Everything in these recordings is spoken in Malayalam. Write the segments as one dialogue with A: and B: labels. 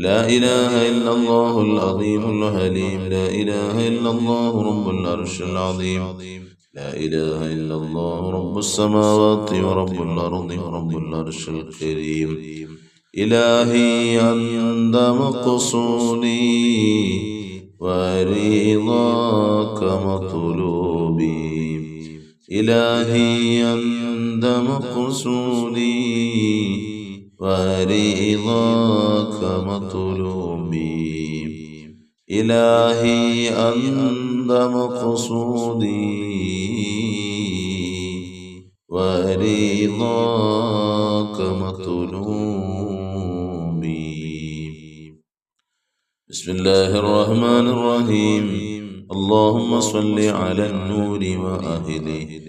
A: لا إله إلا الله العظيم الحليم. لا إله إلا الله رب العرش العظيم. لا إله إلا الله رب السماوات ورب الأرض ورب العرش الكريم. إلهي عند مقصودي ورضاك مطلوبي. إلهي عند مقصودي ورضاك مطلوبي إلهي أنت مقصودي ورضاك مطلوبي بسم الله الرحمن الرحيم اللهم صل على النور وأهله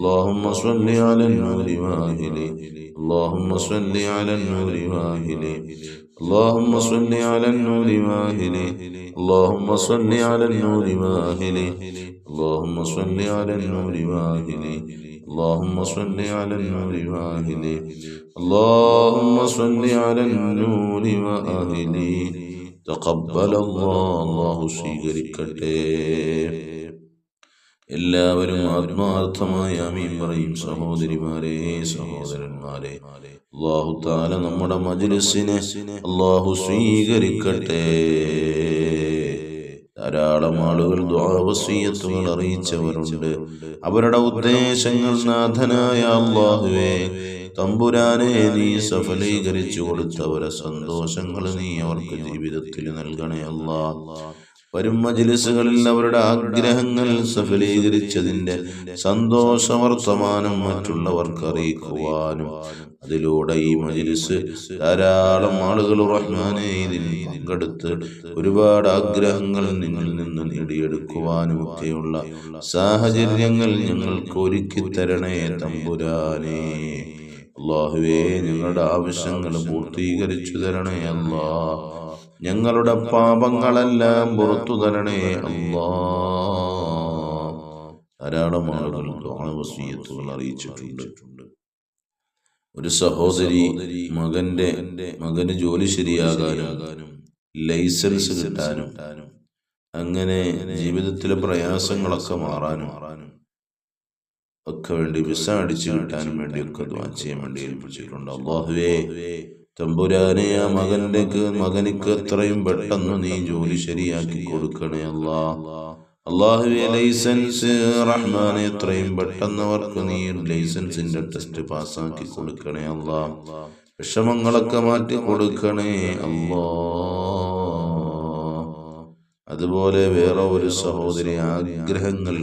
A: اللهم صل على النور واهله اللهم صل على النور واهله اللهم صل على النور واهله اللهم صل على النور واهله اللهم صل على النور واهله اللهم صل على النور واهله اللهم صل على النور واهله تقبل الله الله സ്വീകരിക്കട്ടെ എല്ലാവരും ആത്മാർത്ഥമായ അമീൻ പറയും സഹോദരിമാരെ സഹോദരന്മാരെ. അള്ളാഹു താല നമ്മുടെ മജ്ലിസിനെ അള്ളാഹു സ്വീകരിക്കട്ടെ. ധാരാളം ആളുകൾ ദ്വാവസീയത്തുകൾ അറിയിച്ചവരുണ്ട്. അവരുടെ ഉദ്ദേശങ്ങൾ നാഥനായ അള്ളാഹുവേ തമ്പുരാനെ നീ സഫലീകരിച്ചു കൊടുത്തവരെ സന്തോഷങ്ങൾ നീ അവർക്ക് ജീവിതത്തിൽ നൽകണേ അല്ലാ വരും മജിലിസുകളിൽ അവരുടെ ആഗ്രഹങ്ങൾ സഫലീകരിച്ചതിന്റെ സന്തോഷ വർത്തമാനം മറ്റുള്ളവർക്ക് അറിയിക്കുവാനും അതിലൂടെ ഈ മജിലിസ് ധാരാളം ആളുകൾ റഹ്മാനെ പങ്കെടുത്ത് ഒരുപാട് ആഗ്രഹങ്ങൾ നിങ്ങളിൽ നിന്ന് നേടിയെടുക്കുവാനും ഒക്കെയുള്ള സാഹചര്യങ്ങൾ ഞങ്ങൾക്ക് ഒരുക്കി തരണേ തമ്പുരാനേ. അള്ളാഹുവേ ഞങ്ങളുടെ ആവശ്യങ്ങൾ പൂർത്തീകരിച്ചു തരണേ അല്ലാ ഞങ്ങളുടെ പാപങ്ങളെല്ലാം പുറത്തു തരണേ ധാരാളം ആളുകൾ വസീയത്തുകൾ അറിയിച്ചിട്ടുണ്ട്. ഒരു സഹോദരി മകന്റെ മകന് ജോലി ശരിയാകാനും ലൈസൻസ് കിട്ടാനും അങ്ങനെ ജീവിതത്തിലെ പ്രയാസങ്ങളൊക്കെ മാറാനും ഒക്കെ വേണ്ടി വിസ അടിച്ചു കിട്ടാനും വേണ്ടിയൊക്കെ ചെയ്യാൻ വേണ്ടി ഏൽപ്പിച്ചിട്ടുണ്ട്. അള്ളാഹുവേ തമ്പുരാനെ ആ മകന്റെ മകനിക്ക് എത്രയും പെട്ടെന്ന് നീ ജോലി ശരിയാക്കി കൊടുക്കണേ അല്ലാ. അള്ളാഹുവെ ലൈസൻസ് റഹ്മാനെ എത്രയും പെട്ടെന്ന് അവർക്ക് നീ ലൈസൻസിന്റെ ടെസ്റ്റ് പാസ്സാക്കി കൊടുക്കണേ അല്ലാ. വിഷമങ്ങളൊക്കെ മാറ്റി കൊടുക്കണേ അല്ലാ. അതുപോലെ വേറെ ഒരു സഹോദരി ആഗ്രഹങ്ങൾ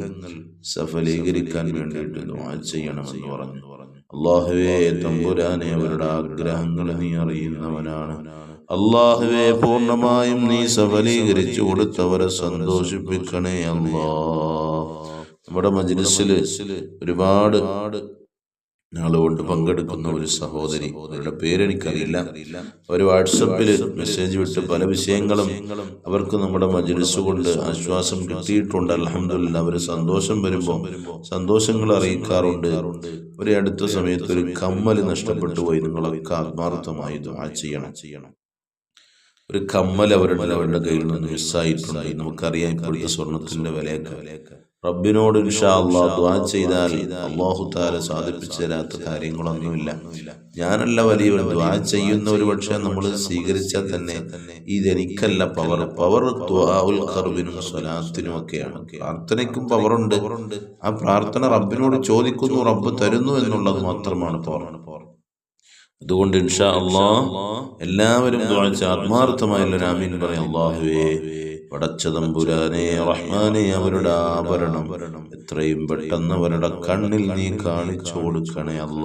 A: സഫലീകരിക്കാൻ വേണ്ടിയിട്ട് ദുആ ചെയ്യണമെന്ന് പറഞ്ഞു. അള്ളാഹുവേ തമ്പുരാനെ അവരുടെ ആഗ്രഹങ്ങൾ നീ അറിയുന്നവനാണ്. അള്ളാഹുവെ പൂർണമായും നീ സഫലീകരിച്ചു കൊടുത്തവരെ സന്തോഷിപ്പിക്കണേ അള്ളാ നമ്മുടെ മജ്ലിസിൽ ഒരുപാട് നാളുകൊണ്ട് പങ്കെടുക്കുന്ന ഒരു സഹോദരി. അവരുടെ പേരെനിക്കറിയില്ല അവർ വാട്സപ്പിൽ മെസ്സേജ് വിട്ട് പല വിഷയങ്ങളും അവർക്ക് നമ്മുടെ മജ്ലിസ് കൊണ്ട് ആശ്വാസം കിട്ടിയിട്ടുണ്ട്. അലഹമില്ല അവർ സന്തോഷം വരുമ്പോൾ സന്തോഷങ്ങൾ അറിയിക്കാറുണ്ട്. ഒരു അടുത്ത സമയത്ത് ഒരു കമ്മൽ നഷ്ടപ്പെട്ടു പോയി. നിങ്ങളൊക്കെ ആത്മാർത്ഥമായി ചെയ്യണം ചെയ്യണം. ഒരു കമ്മൽ അവരുടെ അവരുടെ കയ്യിൽ നിന്ന് മിസ്സായിട്ടുണ്ട്. നമുക്കറിയാം ഇപ്പോഴത്തെ സ്വർണത്തിന്റെ വിലയൊക്കെ. റബ്ബിനോട് ദ്വാ ചെയ്താൽ അള്ളാഹു താല സാധിപ്പിച്ചു തരാത്ത കാര്യങ്ങളൊന്നുമില്ല. ഞാനല്ല വലിയവൻ ദ്വാ ചെയ്യുന്ന ഒരു പക്ഷെ നമ്മൾ സ്വീകരിച്ചാൽ തന്നെ ഇതെനിക്കല്ല പവർ. പവർ. ദ്വാഉൽ സ്വലാത്തിനും ഒക്കെയാണ്. പ്രാർത്ഥനയ്ക്കും പവറുണ്ട്. ആ പ്രാർത്ഥന റബ്ബിനോട് ചോദിക്കുന്നു റബ്ബ് തരുന്നു എന്നുള്ളത് മാത്രമാണ് പവർ. അതുകൊണ്ട് ഇൻഷാ അള്ളാഹ് എല്ലാവരും ദ്വാഴ്ച ആത്മാർത്ഥമായുള്ള രാമീൻ പറയും അള്ളാഹുവേ പടച്ചതമ്പുരാനെ റഹ്മാനെ അവരുടെ ആഭരണം. എത്രയും പെട്ടെന്ന് അവരുടെ കണ്ണിൽ നീ കാണിച്ചു കൊടുക്കണേ അല്ല.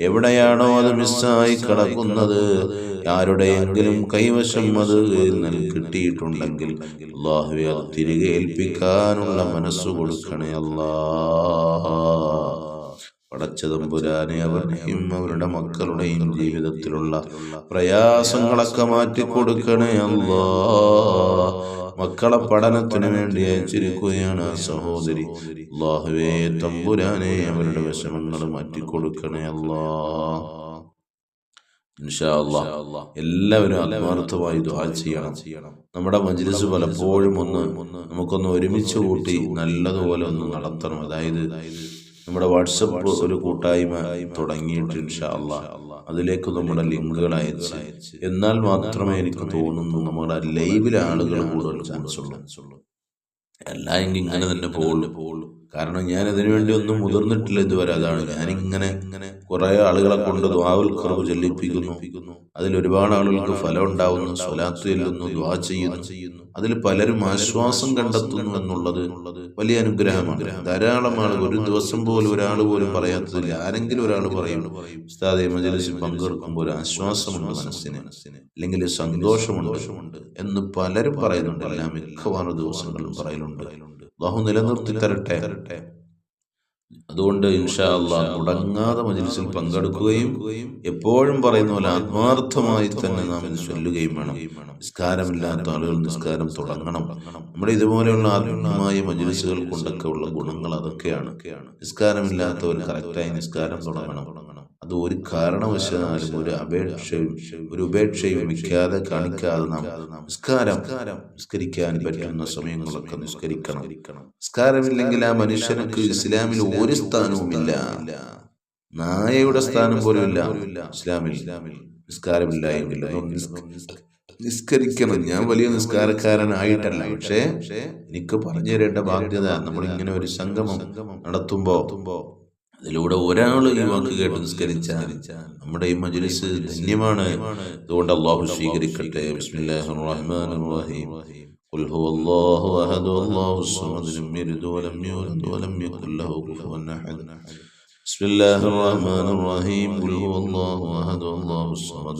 A: എവിടെയാണോ അത് മിസ്സായി കിടക്കുന്നത്? ആരുടെയെങ്കിലും കൈവശം അത് കിട്ടിയിട്ടുണ്ടെങ്കിൽ അള്ളാഹുവെ അത് തിരികെ ഏൽപ്പിക്കാനുള്ള മനസ്സ് കൊടുക്കണേ അല്ലാ. പടച്ചതമ്പുരാനെ അവരുടെയും അവരുടെ മക്കളുടെയും ജീവിതത്തിലുള്ള പ്രയാസങ്ങളൊക്കെ മാറ്റിക്കൊടുക്കണേ അല്ലാ. മക്കളെ പഠനത്തിന് വേണ്ടി അയച്ചിരിക്കുകയാണ് സഹോദരി. അള്ളാഹുവേ തമ്പുരാനെ അവരുടെ വിഷമങ്ങൾ മാറ്റിക്കൊടുക്കണേ അല്ലാ എല്ലാവരും ആത്മാർത്ഥമായി ദുആ ചെയ്യണം. നമ്മുടെ മജ്ലിസ് പലപ്പോഴും ഒന്ന് നമുക്കൊന്ന് ഒരുമിച്ച് കൂട്ടി നല്ലതുപോലെ ഒന്ന് നടത്തണം. അതായത് നമ്മുടെ വാട്സപ്പ് ഒരു കൂട്ടായ്മ തുടങ്ങിയിട്ട് അതിലേക്ക് നമ്മുടെ ലിങ്കുകൾ അയച്ച്. എന്നാൽ മാത്രമേ എനിക്ക് തോന്നുന്നു നമ്മുടെ ലൈവിലെ ആളുകൾ കൂടുതൽ ചാൻസ് ഉള്ളൂ. അല്ല എങ്കിൽ ഇങ്ങനെ തന്നെ പോകുള്ളൂ കാരണം ഞാൻ അതിനു വേണ്ടി ഒന്നും മുതിർന്നിട്ടില്ല ഇതുവരെ. അതാണ് ഞാനിങ്ങനെ ഇങ്ങനെ കുറെ ആളുകളെ കൊണ്ട് ദ്വാവിൽ കുറവ് ചെല്ലിപ്പിക്കുന്നു. അതിൽ ഒരുപാട് ആളുകൾക്ക് ഫലം ഉണ്ടാവുന്നു സ്വലാത്ത് ചെല്ലുന്നു ദ്വാ ചെയ്യുന്നു. ചെയ്യുന്നു അതിൽ പലരും ആശ്വാസം കണ്ടെത്തുന്നു എന്നുള്ളത് വലിയ അനുഗ്രഹമാണ്. ധാരാളം ആളുകൾ ഒരു ദിവസം പോലും ഒരാൾ പോലും പറയാത്തതില്ല ആരെങ്കിലും ഒരാൾ പറയും ഉസ്താദെ മജലിസിൽ പങ്കെടുക്കുമ്പോൾ ഒരു ആശ്വാസമുണ്ട് മനസ്സിന് അല്ലെങ്കിൽ സന്തോഷമുണ്ട് എന്ന് പലരും പറയുന്നുണ്ട്. എല്ലാം മിക്കവാറും ദിവസങ്ങളും പറയലുണ്ട്. അള്ളാഹു നിലനിർത്തി തരട്ടെ അതുകൊണ്ട് ഇൻഷാ മുടങ്ങാതെ മജിൽസിൽ പങ്കെടുക്കുകയും എപ്പോഴും പറയുന്ന പോലെ ആത്മാർത്ഥമായി തന്നെ നാം ഇത് ചൊല്ലുകയും വേണം. നിസ്കാരമില്ലാത്ത ആളുകൾ നിസ്കാരം തുടങ്ങണം. നമ്മുടെ ഇതുപോലെയുള്ള ആത്മീയമായ മജിൽസുകൾ കൊണ്ടൊക്കെ ഉള്ള ഗുണങ്ങൾ അതൊക്കെയാണ്. നിസ്കാരമില്ലാത്തവർ കറക്റ്റായി നിസ്കാരം തുടങ്ങണം. അത് ഒരു കാരണവശാലും ഒരു അപേക്ഷയും ഒരു ഉപേക്ഷയും വയ്ക്കാതെ കാണിക്കാതെ നാം നിസ്കാരം നിസ്കരിക്കാൻ പറ്റുന്ന സമയങ്ങളൊക്കെ നിസ്കരിക്കണം. നിസ്കാരമില്ലെങ്കിൽ ആ മനുഷ്യനക്ക് ഇസ്ലാമിൽ ഒരു സ്ഥാനവുമില്ല. നായയുടെ സ്ഥാനം പോലും ഇല്ല ഇസ്ലാമിൽ നിസ്കാരമില്ല എങ്കിൽ നിസ്കരിക്കണം. ഞാൻ വലിയ നിസ്കാരക്കാരനായിട്ടല്ല. പക്ഷേ എനിക്ക് പറഞ്ഞു തരേണ്ട ബാധ്യത നമ്മൾ ഇങ്ങനെ ഒരു സംഗമം നടത്തുമ്പോ അതിലൂടെ ഒരാൾ ഈ വാക്ക് കേട്ട് നിസ്കരിച്ചാൽ നമ്മുടെ ഈ മജ്ലിസ് ധന്യമാണ് അതുകൊണ്ട് അള്ളാഹു സ്വീകരിക്കട്ടെ ബിസ്മില്ലാഹിർ റഹ്മാനിർ റഹീം قل هو الله أحد الله الصمد لم يلد ولم يولد ولم يكن له كفوا أحد بسم الله الرحمن الرحيم قل هو الله أحد الله الصمد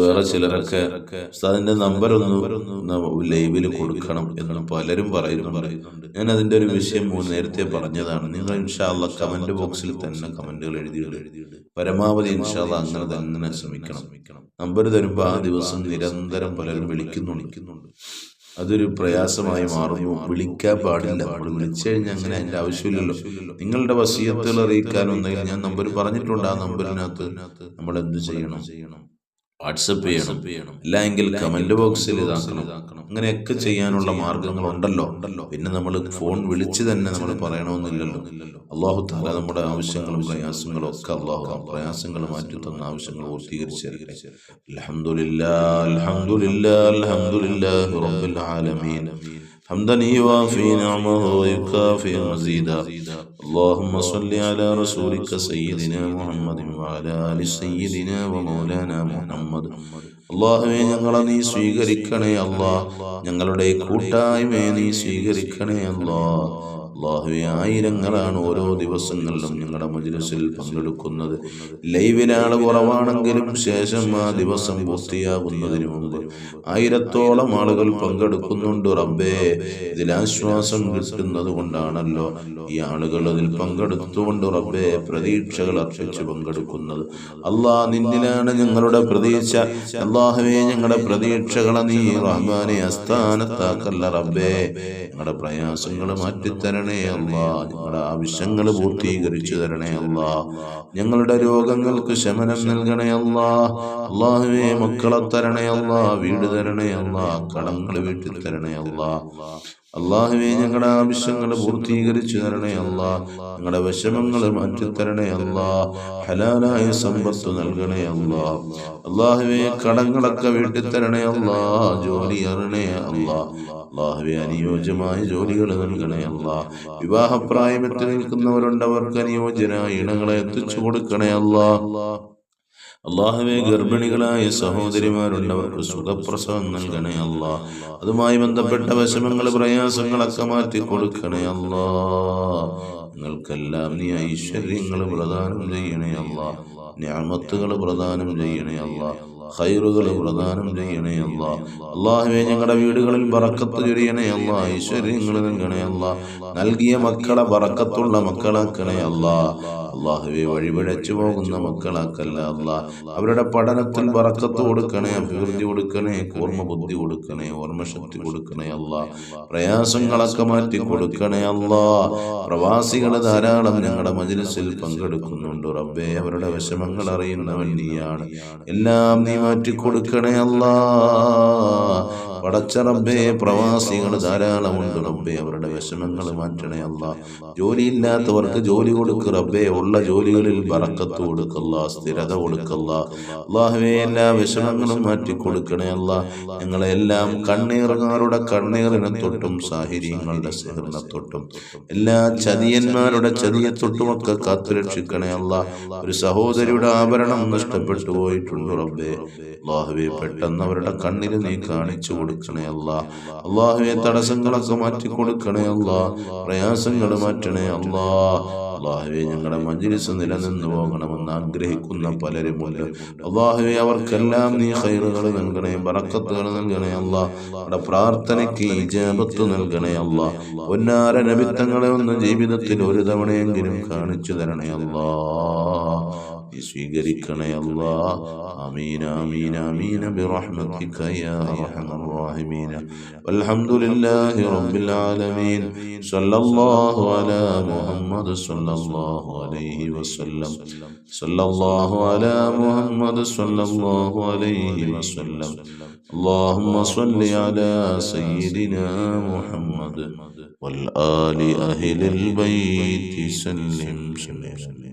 A: വേറെ ചിലരൊക്കെ ഉസ്താദിന്റെ നമ്പർ ഒന്ന് ലൈവിൽ കൊടുക്കണം എന്ന് പലരും പറയുന്നുണ്ട്. ഞാൻ അതിന്റെ ഒരു വിഷയം നേരത്തെ പറഞ്ഞതാണ്. നിങ്ങൾ ഇൻഷാല്ല കമന്റ് ബോക്സിൽ തന്നെ കമന്റുകൾ എഴുതിയിട്ട് പരമാവധി ഇൻഷാല്ല അങ്ങനെ തന്നെ ശ്രമിക്കണം. നമ്പർ തരുമ്പോൾ ആ ദിവസം നിരന്തരം പലരും വിളിക്കുന്നു വിളിക്കുന്നുണ്ട്. അതൊരു പ്രയാസമായി മാറുന്നു വിളിക്കാൻ പാടില്ല. നമ്മൾ വിളിച്ചു കഴിഞ്ഞാൽ അങ്ങനെ അതിന്റെ ആവശ്യമില്ലല്ലോ. നിങ്ങളുടെ വസീയത്തുകൾ അറിയിക്കാനൊന്നെങ്കിൽ ഞാൻ നമ്പർ പറഞ്ഞിട്ടുണ്ട്. ആ നമ്പറിനകത്ത് നമ്മൾ എന്ത് ചെയ്യണം ചെയ്യണം? വാട്സപ്പ് ചെയ്യണം. അല്ലെങ്കിൽ കമന്റ് ബോക്സിൽ ഇതാക്കണം. അങ്ങനെയൊക്കെ ചെയ്യാനുള്ള മാർഗങ്ങൾ ഉണ്ടല്ലോ ഉണ്ടല്ലോ പിന്നെ നമ്മൾ ഫോൺ വിളിച്ച് തന്നെ നമ്മൾ പറയണമെന്നില്ലല്ലോ. അള്ളാഹു താല നമ്മുടെ ആവശ്യങ്ങളും പ്രയാസങ്ങളും ഒക്കെ അള്ളാഹു പ്രയാസങ്ങൾ മാറ്റി തന്ന ആവശ്യങ്ങൾ പൂർത്തീകരിച്ചു അൽഹംദുലില്ലാ അൽഹംദുലില്ലാ അൽഹംദുലില്ലാ റബ്ബിൽ ആലമീൻ. حمدا يوافي نعمه ويكافئ مزيدا اللهم صل على رسولك سيدنا محمد وعلى آل سيدنا ومولانا محمد അള്ളാഹുവെ ഞങ്ങളെ നീ സ്വീകരിക്കണേ അല്ലാ ഞങ്ങളുടെ കൂട്ടായ്മയെ നീ സ്വീകരിക്കണേ അല്ലാ അള്ളാഹുവെ ആയിരങ്ങളാണ് ഓരോ ദിവസങ്ങളിലും ഞങ്ങളുടെ മജ്ലിസിൽ പങ്കെടുക്കുന്നത്. ലൈവിനാൾ കുറവാണെങ്കിലും ശേഷം ആ ദിവസം പൂർത്തിയാകുന്നതിന് മുമ്പ് ആയിരത്തോളം ആളുകൾ പങ്കെടുക്കുന്നുണ്ട്. റബ്ബേ ഇതിൽ ആശ്വാസം കിട്ടുന്നത് കൊണ്ടാണല്ലോ ഈ ആളുകൾ അതിൽ പങ്കെടുത്തുകൊണ്ട് റബ്ബേ പ്രതീക്ഷകൾ അർപ്പിച്ച് പങ്കെടുക്കുന്നത്. അള്ളാഹ് നിന്നിലാണ് ഞങ്ങളുടെ പ്രതീക്ഷ. അള്ളാഹുവെ ഞങ്ങളുടെ പ്രതീക്ഷകളെ നീ റഹ്മാനെ അസ്ഥാനത്താക്കല്ല റബ്ബേ. ഞങ്ങളുടെ പ്രയാസങ്ങൾ മാറ്റിത്തരണേ. അല്ലാ. ഞങ്ങളുടെ ആവശ്യങ്ങൾ പൂർത്തീകരിച്ചു തരണേ അല്ല. ഞങ്ങളുടെ രോഗങ്ങൾക്ക് ശമനം നൽകണേ അല്ല. അള്ളാഹുവെ മക്കളെ തരണേ അല്ല. വീട് തരണേ അല്ല. കടങ്ങൾ വീട്ടിൽ തരണേ അല്ല. അള്ളാഹുവെ ഞങ്ങളുടെ ആവശ്യങ്ങൾ പൂർത്തീകരിച്ചു തരണേ അല്ല. ഞങ്ങളുടെ വിഷമങ്ങൾ മാറ്റിത്തരണേ അല്ല. ഹലാലായ സമ്പത്ത് നൽകണേ അല്ല. അള്ളാഹുവെ കടങ്ങളൊക്കെ വീട്ടിൽ തരണേ അല്ല. ജോലി അറിയണേ അല്ലാ. അള്ളാഹുവെ അനുയോജ്യമായ ജോലികൾ നൽകണേ അല്ലാ വിവാഹപ്രായമെത്തി നിൽക്കുന്നവരുണ്ട് അവർക്ക് അനുയോജ്യനായ ഇണങ്ങളെ എത്തിച്ചു കൊടുക്കണേ അല്ലാ അള്ളാഹുവെ ഗർഭിണികളായ സഹോദരിമാരുണ്ട് അവർക്ക് സുഖപ്രസവം നൽകണേ അല്ല അതുമായി ബന്ധപ്പെട്ട വിഷമങ്ങൾ പ്രയാസങ്ങളൊക്കെ മാറ്റി കൊടുക്കണേ അല്ല നിങ്ങൾക്കെല്ലാം നീ ഐശ്വര്യങ്ങൾ പ്രദാനം ചെയ്യണേ അല്ല ഞാമത്തുകൾ പ്രദാനം ചെയ്യണേ അല്ലാ ഖൈറുകൾ പ്രദാനം ചെയ്യണേ അല്ല. അള്ളാഹുവെ ഞങ്ങളുടെ വീടുകളിൽ ബറക്കത്ത് ചൊരിയണേ അല്ല. ഐശ്വര്യങ്ങൾ നൽകണേ അല്ല. നൽകിയ മക്കളെ ബറക്കത്തുള്ള മക്കളാക്കണേ അല്ല. അള്ളാഹുവെ വഴിപിഴച്ചു പോകുന്ന മക്കളാക്കല്ല അള്ളാ. അവരുടെ പഠനത്തിൽ വറക്കത്ത് കൊടുക്കണേ അഭിവൃദ്ധി കൊടുക്കണേ ഓർമ്മ ബുദ്ധി കൊടുക്കണേ ഓർമ്മശക്തി കൊടുക്കണേ അല്ല പ്രയാസങ്ങളൊക്കെ മാറ്റി കൊടുക്കണേ അല്ല പ്രവാസികൾ ധാരാളം ഞങ്ങളുടെ മജിലിസിൽ പങ്കെടുക്കുന്നുണ്ട്. റബ്ബേ അവരുടെ വിഷമങ്ങൾ അറിയുന്നവൻ നീയാണ്. എല്ലാം നീ മാറ്റി കൊടുക്കണേ അല്ലാ പടച്ച റബ്ബേ പ്രവാസികൾ ധാരാളമുണ്ട് റബ്ബേ. അവരുടെ വിഷമങ്ങൾ മാറ്റണേ അല്ല ജോലിയില്ലാത്തവർക്ക് ജോലി കൊടുക്ക് റബ്ബേ. ഉള്ള ജോലികളിൽ ബറക്കത്ത് കൊടുക്കല്ല സ്ഥിരത കൊടുക്കല്ല അള്ളാഹുവെ എല്ലാ വിഷമങ്ങളും മാറ്റി കൊടുക്കണേ അല്ല ഞങ്ങളെല്ലാം കണ്ണീറുകാരുടെ കണ്ണീറിനെ തൊട്ടും സാഹിര്യങ്ങളുടെ സിഹറിനെ തൊട്ടും. എല്ലാ ചതിയന്മാരുടെ ചതിയെ തൊട്ടുമൊക്കെ കാത്തുരക്ഷിക്കണേ അല്ല ഒരു സഹോദരിയുടെ ആഭരണം നഷ്ടപ്പെട്ടു പോയിട്ടുണ്ട് റബ്ബേ. അള്ളാഹുവെ പെട്ടെന്ന് അവരുടെ കണ്ണിൽ നീ കാണിച്ചു കൊടുക്കണേ അല്ല. അള്ളാഹുവെ തടസ്സങ്ങളൊക്കെ മാറ്റി കൊടുക്കണേ അല്ല. പ്രയാസങ്ങൾ മാറ്റണേ അല്ലാ. അള്ളാഹുവെ ഞങ്ങളുടെ മജ്ലിസ് നിലനിന്ന് പോകണമെന്ന് ആഗ്രഹിക്കുന്ന പലരും പോലും അള്ളാഹുവെ അവർക്കെല്ലാം നീ ഹൈറുകൾ നൽകണേ ബറക്കത്തുകൾ നൽകണേ അല്ല. നമ്മുടെ പ്രാർത്ഥനയ്ക്ക് ഇജാബത്ത് നൽകണേ അല്ല. പൊന്നാര നബിത്തങ്ങളെ ഒന്ന് ജീവിതത്തിൽ ഒരു തവണയെങ്കിലും കാണിച്ചു തരണേ അല്ലാ. സ്വീകരിക്കണേ അല്ലാ ആമീൻ ആമീൻ ആമീൻ برحمتك يا ارحم الراحمين والحمد لله رب العالمين صلى الله على محمد صلى الله عليه وسلم صلى الله على محمد صلى الله عليه وسلم اللهم صل على سيدنا محمد والآل أهل البيت سلم سلم